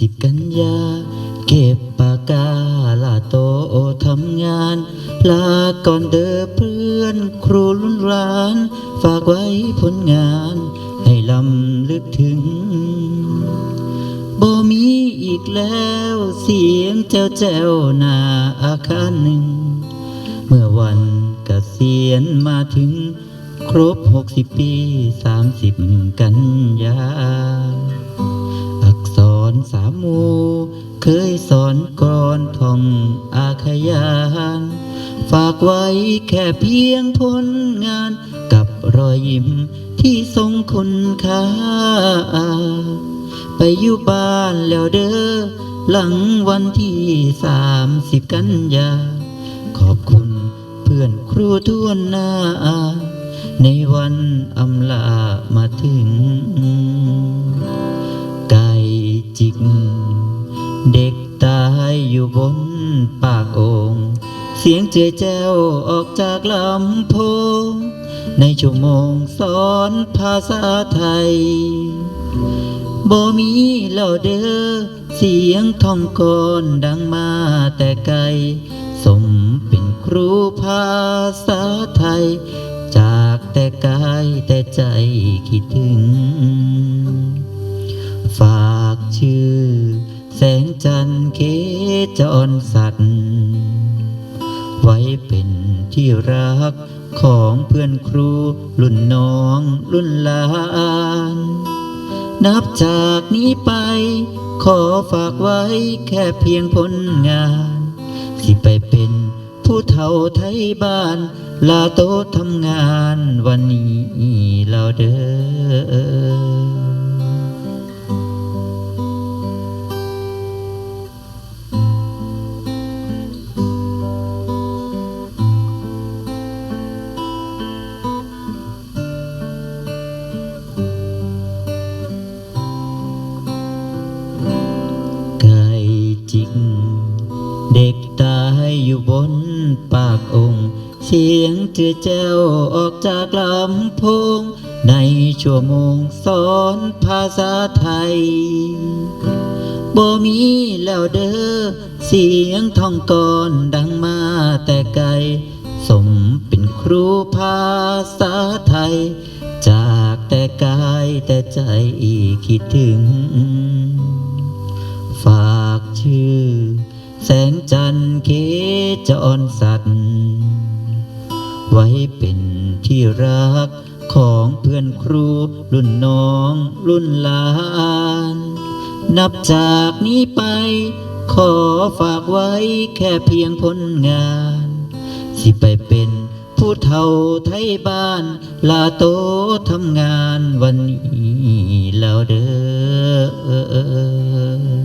สิบกันยา เก็บปากกาลาโตทำงาน ลาก่อนเด้อเพื่อนครูรุ่นหลาน ฝากไว้ผลงาน ให้ลำลึกถึงบ่มีอีกแล้วเสียงเจ้าแจ้วหน้าอาคารหนึ่ง เมื่อวันเกษียณมาถึง ครบหกสิบปีสามสิบกันยา สามมู เคยสอนกรอนท่องอาขยาน ฝากไว้แค่เพียงผลงาน กับรอยยิ้มที่ทรงคุณค่า ไปอยู่บ้านแล้วเด้อ หลังวันที่สามสิบกันยา ขอบคุณเพื่อนครูทุวนหน้า ในวันอำลามาถึง เด็กตายอยู่บนปากโองเสียงเจยแจ้วออกจากลำโพง ในชั่วโมงสอนภาษาไทยบ่มีแล้วเด้อเสียงทองกรดังมาแต่ไกล สมเป็นครูภาษาไทย จากแต่กายแต่ใจคิดถึง ฝากชื่อ แสงจันทร์เคจรสัตว์ ไว้เป็นที่รักของเพื่อนครูรุ่นน้องรุ่นหลาน นับจากนี้ไป ขอฝากไว้แค่เพียงผลงาน ที่ไปเป็นผู้เฒ่าไทยบ้าน ลาโตทำงานวันนี้เราเด้อากองค์ เสียงเจือแจ้วออกจากลำโพง ในชั่วโมงสอนภาษาไทยบ่มีแล้วเด้อเสียงท่องกรดังมาแต่ไกล สมเป็นครูภาษาไทย จากแต่กายแต่ใจคิดถึง ฝากชื่อ แสงจันทร์เคจรสัตว์ ไว้เป็นที่รักของเพื่อนครูรุ่นน้องรุ่นหลาน นับจากนี้ไป ขอฝากไว้แค่เพียงผลงาน สิไปเป็นผู้เฒ่าไทยบ้าน ลาโตทำงานวันนี้แล้วเด้อ